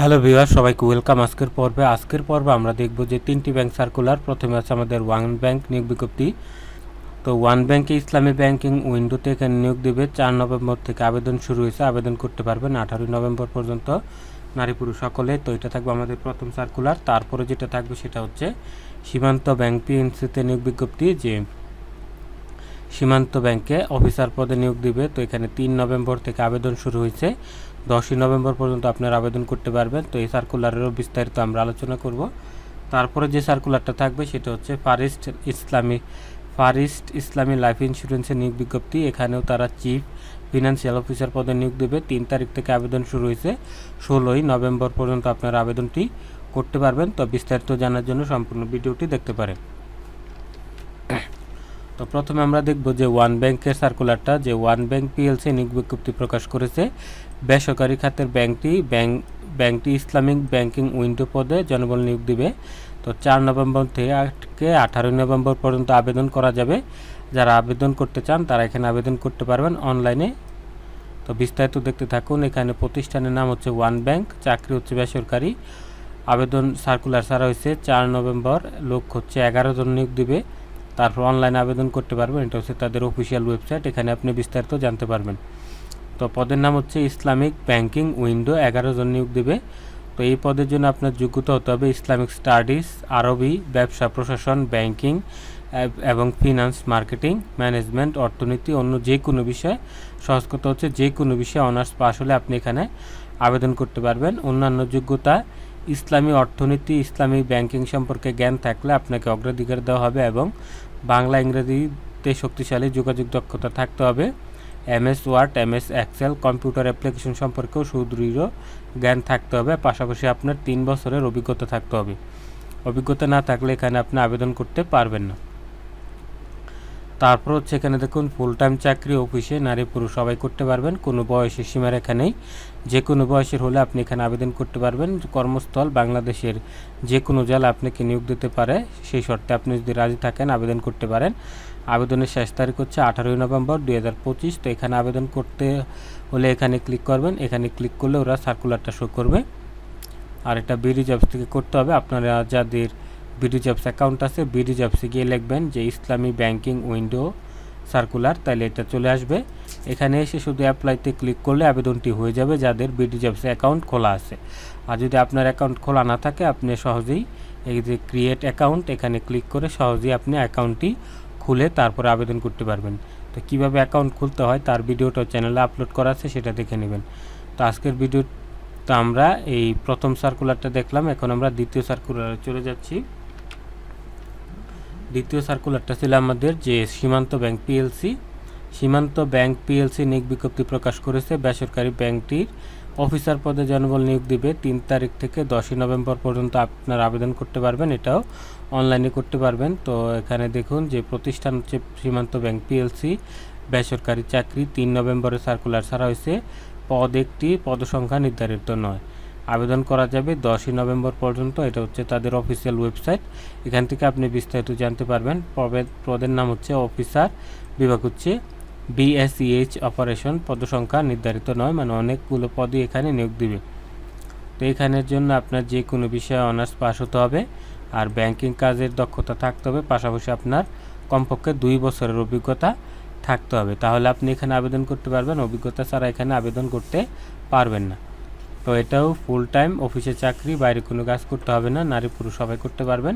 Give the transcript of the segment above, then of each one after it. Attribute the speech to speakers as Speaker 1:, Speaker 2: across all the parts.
Speaker 1: Hello viewer সবাইকে welcome. আজকের পর্বে আজকের পর্বে আমরা দেখব যে তিনটি ব্যাংক সার্কুলার। প্রথমে আছে আমাদের ওয়ান ব্যাংক নিয়োগ বিজ্ঞপ্তি। তো ওয়ান ব্যাংকে ইসলামী ব্যাংকিং উইন্ডোতে এখানে নিয়োগ দেবে। চার নভেম্বর থেকে আবেদন শুরু হয়েছে। আবেদন করতে পারবেন আঠারোই নভেম্বর পর্যন্ত নারী পুরুষ সকলে। তো এটা থাকবে আমাদের প্রথম সার্কুলার। তারপরে যেটা থাকবে সেটা হচ্ছে সীমান্ত ব্যাংক পিএনসিতে নিয়োগ বিজ্ঞপ্তি যে সীমান্ত ব্যাংকে অফিসার পদে নিয়োগ দিবে। তো এখানে তিন নভেম্বর থেকে আবেদন শুরু হয়েছে। দশই নভেম্বর পর্যন্ত আপনারা আবেদন করতে পারবেন। তো এই সার্কুলারেরও বিস্তারিত আমরা আলোচনা করব। তারপরে যে সার্কুলারটা থাকবে সেটা হচ্ছে ফারিস্ট ইসলামী ফারিস্ট ইসলামী লাইফ ইন্স্যুরেন্সের নিয়োগ বিজ্ঞপ্তি। এখানেও তারা চিফ ফিনান্সিয়াল অফিসার পদে নিয়োগ দেবে। তিন তারিখ থেকে আবেদন শুরু হয়েছে। ষোলোই নভেম্বর পর্যন্ত আপনারা আবেদনটি করতে পারবেন। তো বিস্তারিত জানার জন্য সম্পূর্ণ ভিডিওটি দেখতে পারেন। তো প্রথমে আমরা দেখব যে ওয়ান ব্যাংকের সার্কুলারটা যে ওয়ান ব্যাংক পিএলসি নিয়োগ বিজ্ঞপ্তি প্রকাশ করেছে। বেসরকারি খাতের ব্যাংকটি ব্যাংক ব্যাংকটি ইসলামিক ব্যাংকিং উইন্ডো পদে জনবল নিয়োগ দিবে। তো চার নভেম্বর থেকে আঠারোই নভেম্বর পর্যন্ত আবেদন করা যাবে। যারা আবেদন করতে চান, তারা এখানে আবেদন করতে পারবেন অনলাইনে। তো বিস্তারিত দেখতে থাকুন, এখানে প্রতিষ্ঠানের নাম হচ্ছে ওয়ান ব্যাংক চাকরি হচ্ছে বেসরকারি। আবেদন সার্কুলার ছাড়া হয়েছে, চার নভেম্বর লোক হচ্ছে এগারো জন নিয়োগ দিবে। তারপর অনলাইনে আবেদন করতে পারবেন। এটা হচ্ছে তাদের অফিসিয়াল ওয়েবসাইট এখানে আপনি বিস্তারিত জানতে পারবেন। তো পদের নাম হচ্ছে ইসলামিক ব্যাংকিং উইন্ডো এগারো জন নিয়োগ দেবে। তো এই পদের জন্য আপনার যোগ্যতা হতে হবে ইসলামিক স্টাডিজ আরবি, ব্যবসা, প্রশাসন ব্যাংকিং এবং ফিনান্স মার্কেটিং ম্যানেজমেন্ট অর্থনীতি, অন্য যে কোনো বিষয়ে। সহজ কথা হচ্ছে যে কোনো বিষয়ে অনার্স পাস হলে আপনি এখানে আবেদন করতে পারবেন। অন্যান্য যোগ্যতা, ইসলামী অর্থনীতি, ইসলামী ব্যাংকিং সম্পর্কে জ্ঞান থাকলে আপনাকে অগ্রাধিকার দেওয়া হবে এবং বাংলা ইংরেজিতে শক্তিশালী যোগাযোগ দক্ষতা থাকতে হবে। MS word, MS excel, computer application সম্পর্কেও সুদৃঢ় জ্ঞান থাকতে হবে। পাশাপাশি আপনার তিন বছরের অভিজ্ঞতা থাকতে হবে। অভিজ্ঞতা না থাকলে এখানে আপনি আবেদন করতে পারবেন না। তারপর হচ্ছে এখানে দেখুন ফুল টাইম চাকরি অফিসে নারী, পুরুষ, সবাই করতে পারবেন, কোনো বয়সের সীমারেখা নেই। যে কোনো বয়সের হলে আপনি এখানে আবেদন করতে পারবেন। কর্মস্থল বাংলাদেশের যে কোনো জেলা আপনাকে নিয়োগ দিতে পারে। সেই শর্তে আপনি যদি রাজি থাকেন, আবেদন করতে পারেন। আবেদনের শেষ তারিখ হচ্ছে আঠারোই নভেম্বর দুই হাজার পঁচিশ। তো এখানে আবেদন করতে হলে এখানে ক্লিক করবেন। এখানে ক্লিক করলে ওরা সার্কুলারটা শো করবে। আর এটা বিডি জবস থেকে করতে হবে। আপনারা যাদের বিডি জবস অ্যাকাউন্ট আছে, বিডি জবসে গিয়ে লিখবেন যে ইসলামী ব্যাংকিং উইন্ডো সার্কুলার তাহলে এটা চলে আসবে। এখানে এসে শুধু অ্যাপ্লাইতে ক্লিক করলে আবেদনটি হয়ে যাবে যাদের বিডি জবসে অ্যাকাউন্ট খোলা আছে। আর যদি আপনার অ্যাকাউন্ট খোলা না থাকে, আপনি সহজেই এই যে ক্রিয়েট অ্যাকাউন্ট এখানে ক্লিক করে সহজেই আপনি অ্যাকাউন্টটি খুলে তারপরে আবেদন করতে পারবেন। তো কীভাবে অ্যাকাউন্ট খুলতে হয়, তার ভিডিওটা চ্যানেলে আপলোড করা আছে, সেটা দেখে নেবেন। তো আজকের ভিডিও তো আমরা এই প্রথম সার্কুলারটা দেখলাম, এখন আমরা দ্বিতীয় সার্কুলারে চলে যাচ্ছি। দ্বিতীয় সার্কুলারটা ছিল আমাদের যে Shimanto bank PLC Shimanto bank PLC নিয়োগ বিজ্ঞপ্তি প্রকাশ করেছে। বেসরকারি ব্যাংকটির অফিসার পদে জনবল নিয়োগ দিবে তিন তারিখ থেকে দশই নভেম্বর পর্যন্ত আপনার আবেদন করতে পারবেন, এটাও অনলাইনে করতে পারবেন। তো এখানে দেখুন যে প্রতিষ্ঠান হচ্ছে সীমান্ত ব্যাংক পিএলসি বেসরকারি চাকরি তিন নভেম্বরে সার্কুলার ছাড়া হয়েছে। পদ একটি, পদসংখ্যা নির্ধারিত নয়। আবেদন করা যাবে দশই নভেম্বর পর্যন্ত। এটা হচ্ছে তাদের অফিসিয়াল ওয়েবসাইট এখান থেকে আপনি বিস্তারিত জানতে পারবেন। পদের পদের নাম হচ্ছে অফিসার বিভাগ হচ্ছে বিএসইএইচ অপারেশন পদসংখ্যা নির্ধারিত নয় মানে অনেকগুলো পদই এখানে নিয়োগ দিবে। তো এখানের জন্য আপনার যে কোনো বিষয়ে অনার্স পাস হতে হবে। আর ব্যাংকিং কাজের দক্ষতা থাকতে হবে। পাশাপাশি আপনার কমপক্ষে দুই বছরের অভিজ্ঞতা থাকতে হবে। তাহলে আপনি এখানে আবেদন করতে পারবেন। অভিজ্ঞতা ছাড়া এখানে আবেদন করতে পারবেন না। তো এটাও ফুল টাইম অফিসে চাকরি, বাইরে কোনো কাজ করতে হবে না, নারী পুরুষ সবাই করতে পারবেন।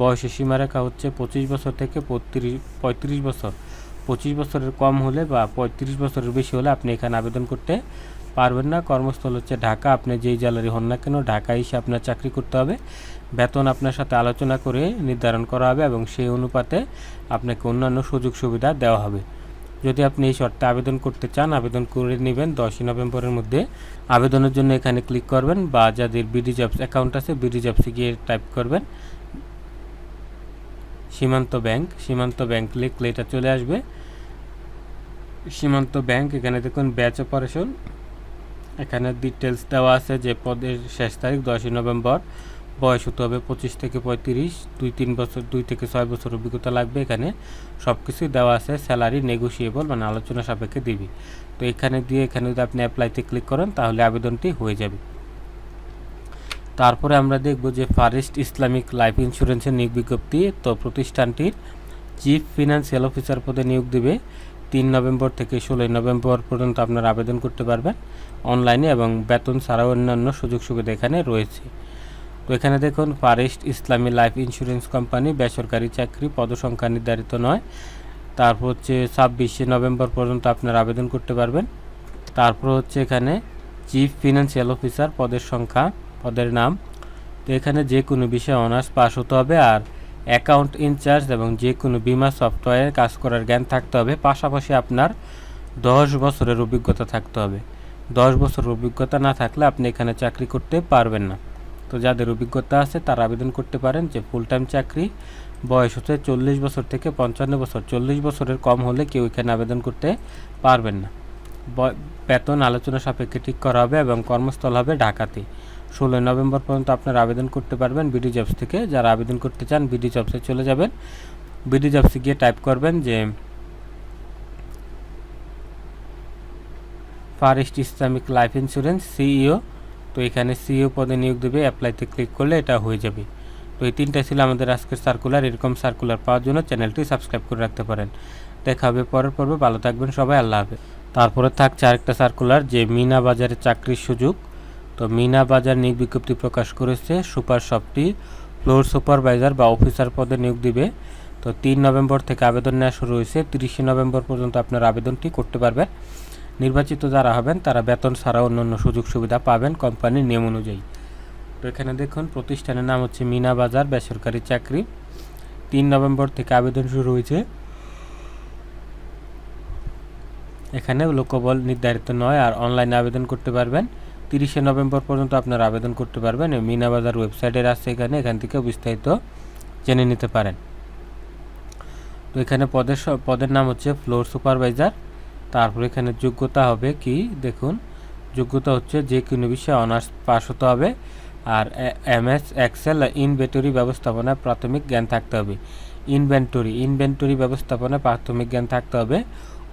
Speaker 1: বয়সের সীমারেখা হচ্ছে পঁচিশ বছর থেকে পঁয়ত্রিশ বছর। পঁচিশ বছরের কম হলে বা পঁয়ত্রিশ বছরের বেশি হলে আপনি এখানে আবেদন করতে পারবেন না। কর্মস্থল হচ্ছে ঢাকা, আপনি যেই জেলারই হন না কেন, ঢাকা এসে আপনার চাকরি করতে হবে। বেতন আপনার সাথে আলোচনা করে নির্ধারণ করা হবে এবং সেই অনুপাতে আপনাকে অন্যান্য সুযোগ সুবিধা দেওয়া হবে। যদি আপনি এই শর্তে আবেদন করতে চান, আবেদন করে নেবেন। দশই নভেম্বরের মধ্যে আবেদনের জন্য এখানে ক্লিক করবেন। বা যাদের বিডি জবস অ্যাকাউন্ট আছে, বিডি জবসে গিয়ে টাইপ করবেন। সীমান্ত ব্যাংক সীমান্ত ব্যাংক লিখলে এটা চলে আসবে। সীমান্ত ব্যাংক, এখানে দেখুন ব্যাচ অপারেশন। এখানে ডিটেলস দেওয়া আছে যে পদের শেষ তারিখ দশই নভেম্বর। বয়স হতে হবে পঁচিশ থেকে পঁয়ত্রিশ, দুই তিন বছর, দুই থেকে ছয় বছর অভিজ্ঞতা লাগবে এখানে। সব কিছুই দেওয়া আছে স্যালারি নেগোসিয়েবল মানে আলোচনা সাপেক্ষে দিবি। তো এখানে দিয়ে, এখানে যদি আপনি অ্যাপ্লাইতে ক্লিক করেন, তাহলে আবেদনটি হয়ে যাবে। তারপরে আমরা দেখব যে ফারেস্ট ইসলামিক লাইফ ইন্স্যুরেন্সের নিয়োগ বিজ্ঞপ্তি, তো প্রতিষ্ঠানটির চিফ ফিনান্সিয়াল অফিসার পদে নিয়োগ দিবে। তিন নভেম্বর থেকে ষোলোই নভেম্বর পর্যন্ত আপনারা আবেদন করতে পারবেন। অনলাইনে এবং বেতন ছাড়াও অন্যান্য সুযোগ সুবিধা এখানে রয়েছে। তো এখানে দেখুন ফারেস্ট ইসলামী লাইফ ইন্স্যুরেন্স কোম্পানি বেসরকারি চাকরি, পদসংখ্যা নির্ধারিত নয়। তারপর হচ্ছে ছাব্বিশে নভেম্বর পর্যন্ত আপনারা আবেদন করতে পারবেন। তারপর হচ্ছে এখানে চিফ ফিনান্সিয়াল অফিসার পদের সংখ্যা, পদের নাম। তো এখানে যে কোনো বিষয়ে অনার্স পাস হতে হবে আর অ্যাকাউন্ট ইনচার্জ এবং যে কোনো বিমা সফটওয়্যারে কাজ করার জ্ঞান থাকতে হবে। পাশাপাশি আপনার দশ বছরের অভিজ্ঞতা থাকতে হবে। দশ বছরের অভিজ্ঞতা না থাকলে আপনি এখানে চাকরি করতে পারবেন না। তো যাদের অভিজ্ঞতা আছে তারা আবেদন করতে পারেন যে ফুল টাইম চাকরি। বয়স হচ্ছে চল্লিশ বছর থেকে পঞ্চান্ন বছর। চল্লিশ বছরের কম হলে কেউ এখানে আবেদন করতে পারবেন না। বেতন আলোচনা সাপেক্ষে ঠিক করা হবে এবং কর্মস্থল হবে ঢাকাতে। ষোলোই নভেম্বর পর্যন্ত আপনারা আবেদন করতে পারবেন বিডি জবস থেকে। যারা আবেদন করতে চান বিডি জবসে চলে যাবেন। বিডি জবসে গিয়ে টাইপ করবেন যে far east Islamic life insurance CEO তো এখানে সিইও পদে নিয়োগ দেবে অ্যাপ্লাইতে ক্লিক করলে এটা হয়ে যাবে। তো এই তিনটা ছিল আমাদের আজকের সার্কুলার এরকম সার্কুলার পাওয়ার জন্য চ্যানেলটি সাবস্ক্রাইব করে রাখতে পারেন। দেখা হবে পরের পর্বে, ভালো থাকবেন সবাই, আল্লাহ হাফেজ। তারপরে থাকছে আরেকটা সার্কুলার যে মিনা বাজারে চাকরির সুযোগ। তো মিনা বাজার নিয়োগ বিজ্ঞপ্তি প্রকাশ করেছে, সুপার শপটি ফ্লোর সুপারভাইজার বা অফিসার পদে নিয়োগ দিবে। তো তিন নভেম্বর থেকে আবেদন নেওয়া শুরু হয়েছে, তিরিশে নভেম্বর পর্যন্ত আপনার আবেদনটি করতে পারবেন। নির্বাচিত যারা হবেন, তারা বেতন ছাড়া অন্যান্য সুযোগ সুবিধা পাবেন কোম্পানির নিয়ম অনুযায়ী। তো এখানে দেখুন, প্রতিষ্ঠানের নাম হচ্ছে মিনা বাজার বেসরকারি চাকরি। তিন নভেম্বর থেকে আবেদন শুরু হয়েছে। এখানে লোকবল নির্ধারিত নয়, আর অনলাইনে আবেদন করতে পারবেন। তিরিশে নভেম্বর পর্যন্ত আপনারা আবেদন করতে পারবেন। মিনা বাজার ওয়েবসাইটের আছে এখানে, এখান থেকে বিস্তারিত জেনে নিতে পারেন। তো এখানে পদের পদের নাম হচ্ছে ফ্লোর সুপারভাইজার। তারপর এখানে যোগ্যতা হবে কি? দেখুন, যোগ্যতা হচ্ছে যে কোনো বিষয়ে অনার্স পাস হতে হবে আর এম এস এক্সেল ইনভেন্টরি ব্যবস্থাপনায় প্রাথমিক জ্ঞান থাকতে হবে। ইনভেন্টরি ইনভেন্টরি ব্যবস্থাপনায় প্রাথমিক জ্ঞান থাকতে হবে।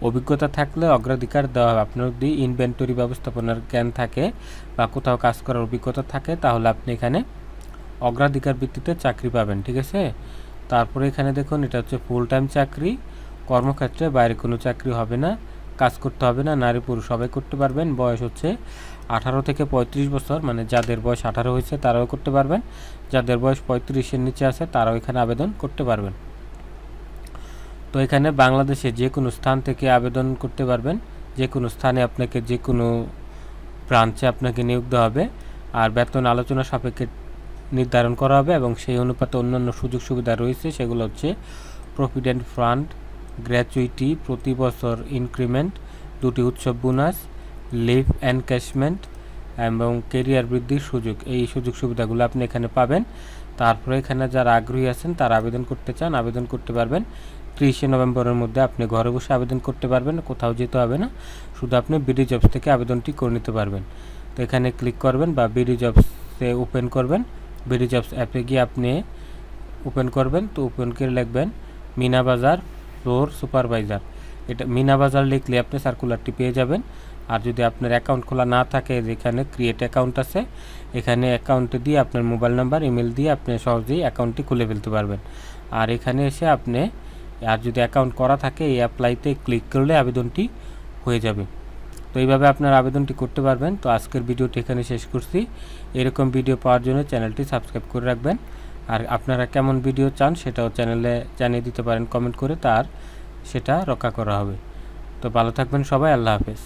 Speaker 1: অভিজ্ঞতা থাকলে অগ্রাধিকার দেওয়া হবে। আপনার যদি ইনভেন্টরি ব্যবস্থাপনার জ্ঞান থাকে বা কোথাও কাজ করার অভিজ্ঞতা থাকে, তাহলে আপনি এখানে অগ্রাধিকার ভিত্তিতে চাকরি পাবেন, ঠিক আছে? তারপরে এখানে দেখুন, এটা হচ্ছে ফুল টাইম চাকরি। কর্মক্ষেত্রে বাইরে কোনো চাকরি হবে না। কাজ করতে হবে না, নারী পুরুষ সবাই করতে পারবেন। বয়স হচ্ছে আঠারো থেকে পঁয়ত্রিশ বছর মানে যাদের বয়স আঠারো হয়েছে তারাও করতে পারবেন। যাদের বয়স পঁয়ত্রিশের নিচে আছে তারাও এখানে আবেদন করতে পারবেন। তো এখানে বাংলাদেশে যে কোনো স্থান থেকে আবেদন করতে পারবেন। যে কোনো স্থানে আপনাকে যে কোনো ব্রাঞ্চে আপনাকে নিয়োগ দেওয়া হবে আর বেতন আলোচনা সাপেক্ষে নির্ধারণ করা হবে এবং সেই অনুপাতে অন্যান্য সুযোগ সুবিধা রয়েছে, সেগুলো হচ্ছে প্রভিডেন্ট ফান্ড গ্র্যাচুইটি প্রতি বছর ইনক্রিমেন্ট, দুটি উৎসব বোনাস, লিভ এনক্যাশমেন্ট এবং কেরিয়ার বৃদ্ধির সুযোগ। এই সুযোগ সুবিধাগুলো আপনি এখানে পাবেন। তারপরে এখানে যারা আগ্রহী আছেন, তারা আবেদন করতে চান, আবেদন করতে পারবেন। ত্রিশে নভেম্বরের মধ্যে আপনি ঘরে বসে আবেদন করতে পারবেন, কোথাও যেতে হবে না। শুধু আপনি বিডি জবস থেকে আবেদনটি করে নিতে পারবেন। তো এখানে ক্লিক করবেন বা বিডি জবসে ওপেন করবেন। বিডি জবস অ্যাপে গিয়ে আপনি ওপেন করবেন। তো ওপেন করে লিখবেন, মিনা বাজার ফ্লোর সুপারভাইজার এটা মিনা বাজার লিখলে আপনি সার্কুলারটি পেয়ে যাবেন। আর যদি আপনার অ্যাকাউন্ট খোলা না থাকে, যেখানে ক্রিয়েট অ্যাকাউন্ট আছে, এখানে অ্যাকাউন্টে দিয়ে আপনার মোবাইল নাম্বার ইমেল দিয়ে আপনি সহজেই অ্যাকাউন্টটি খুলে ফেলতে পারবেন। আর এখানে এসে আপনি, আর যদি অ্যাকাউন্ট করা থাকে, এই অ্যাপ্লাইতে ক্লিক করলে আবেদনটি হয়ে যাবে। তো এইভাবে আপনার আবেদনটি করতে পারবেন। তো আজকের ভিডিওটি এখানে শেষ করছি। এরকম ভিডিও পাওয়ার জন্য চ্যানেলটি সাবস্ক্রাইব করে রাখবেন। আর আপনারা কেমন ভিডিও চান সেটাও চ্যানেলে জানিয়ে দিতে পারেন কমেন্ট করে, তার সেটা রক্ষা করা হবে। তো ভালো থাকবেন সবাই, আল্লাহ হাফেজ।